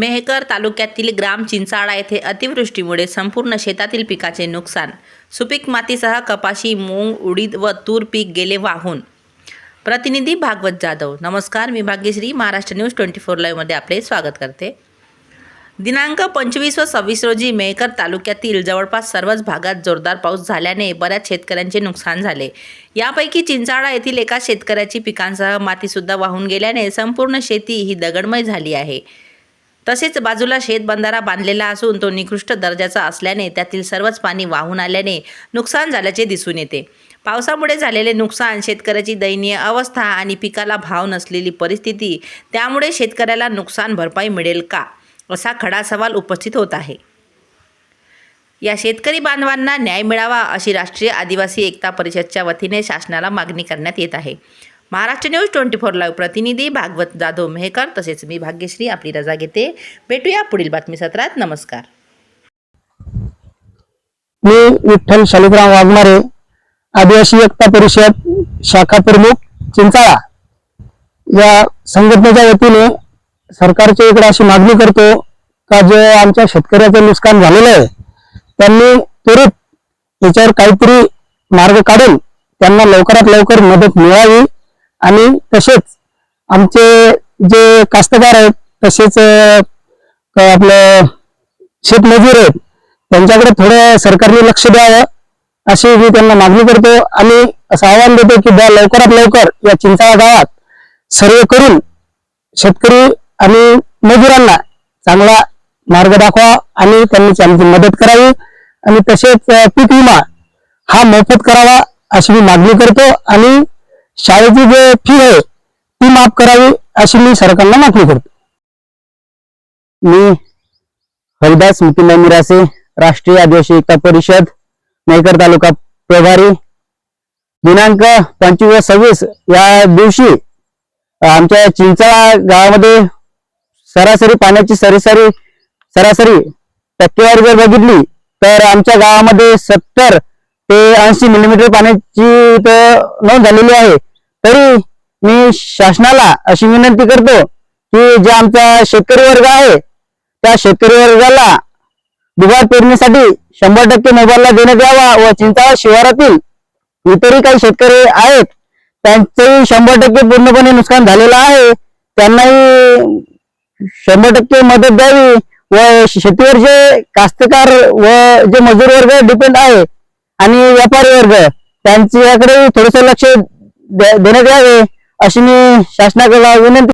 मेहकर तालुक्यातील ग्राम चिंचाळा येथे अतिवृष्टीमुळे संपूर्ण शेतातील पिकाचे नुकसान. सुपीक मातीसह कपाशी मूग उडीद व तूर पीक गेले वाहून. प्रतिनिधी भागवत जाधव. नमस्कार मी Bhagyashree. Maharashtra news twenty four लाईव्हमध्ये आपले स्वागत करते. दिनांक पंचवीस व सव्वीस रोजी मेहकर तालुक्यातील जवळपास सर्वच भागात जोरदार पाऊस झाल्याने बऱ्याच शेतकऱ्यांचे नुकसान झाले. यापैकी चिंचाळा येथील एका शेतकऱ्याची पिकांसह मातीसुद्धा वाहून गेल्याने संपूर्ण शेती ही दगडमय झाली आहे. तसेच बाजूला शेतबंधारा बांधलेला असून तो निकृष्ट दर्जाचा असल्याने त्यातील सर्वच पाणी वाहून आल्याने नुकसान झाल्याचे दिसून येते. पावसामुळे झालेले नुकसान शेतकऱ्याची दयनीय अवस्था आणि पिकाला भाव नसलेली परिस्थिती त्यामुळे शेतकऱ्याला नुकसान भरपाई मिळेल का? असा खडा सवाल उपस्थित होत आहे. या शेतकरी बांधवांना न्याय मिळावा अशी राष्ट्रीय आदिवासी एकता परिषदच्या वतीने शासनाला मागणी करण्यात येत आहे. Maharashtra news twenty four live प्रतिनिधी भागवत जाधव मेहकर तसेच मी भाग्यश्री आपली रजा घेते. भेटूया पुढील बातमी सत्रात नमस्कार. मी विठ्ठल शालिग्राम वाघमारे आदिवासी एकता परिषद शाखा प्रमुख चिंचाळा. या संघटनेच्या वतीने सरकारच्या इकडे अशी मागणी करतो का जे आमच्या शेतकऱ्याचं नुकसान झालेलं आहे त्यांनी त्वरित याच्यावर काहीतरी मार्ग काढून त्यांना लवकरात लवकर मदत मिळावी. आणि तसेच आमचे जे कास्तकार आहेत तसेच आपलं शेतमजूर आहेत त्यांच्याकडे थोडं सरकारने लक्ष द्यावं अशी मी त्यांना मागणी करतो. आणि असं आवाहन देतो की द्या लवकरात लवकर या चिंचाळा गावात सर्वे करून शेतकरी आणि मजुरांना चांगला मार्ग दाखवा आणि त्यांनी त्यांची मदत करावी. आणि तसेच पीक विमा हा मोफत करावा अशी मी मागणी करतो. आणि शाळेची जे फी आहे ती माफ करावी अशी मी सरकारला मागणी करतो. मी हरिदास मिथिला मिरासे राष्ट्रीय आदिवासी एकता परिषद मेहकर तालुका प्रभारी दिनांक पंचवीस व सव्वीस या दिवशी आमच्या चिंचा गावामध्ये सरासरी पाण्याची सरासरी सरासरी टक्केवारी जर बघितली तर आमच्या गावामध्ये सत्तर ते ऐंशी मिलीमीटर पाण्याची तर नोंद झालेली आहे. तरी मी शासनाला अशी विनंती करतो की जे आमचा शेतकरी वर्ग आहे त्या शेतकरी वर्गाला दुबार पेरणीसाठी शंभर टक्के मोबाईलला देण्यात यावा व चिंता शिवारातील इतरही काही शेतकरी आहेत त्यांचंही शंभर टक्के पूर्णपणे नुकसान झालेलं आहे. त्यांनाही शंभर टक्के मदत द्यावी व शेतीवर जे कास्तकार व जे मजूर वर्ग डिपेंड आहे आणि व्यापारी वर्ग त्यांच्याकडे थोडस लक्ष देण्यात यावे अशी मी शासनाकडे विनंती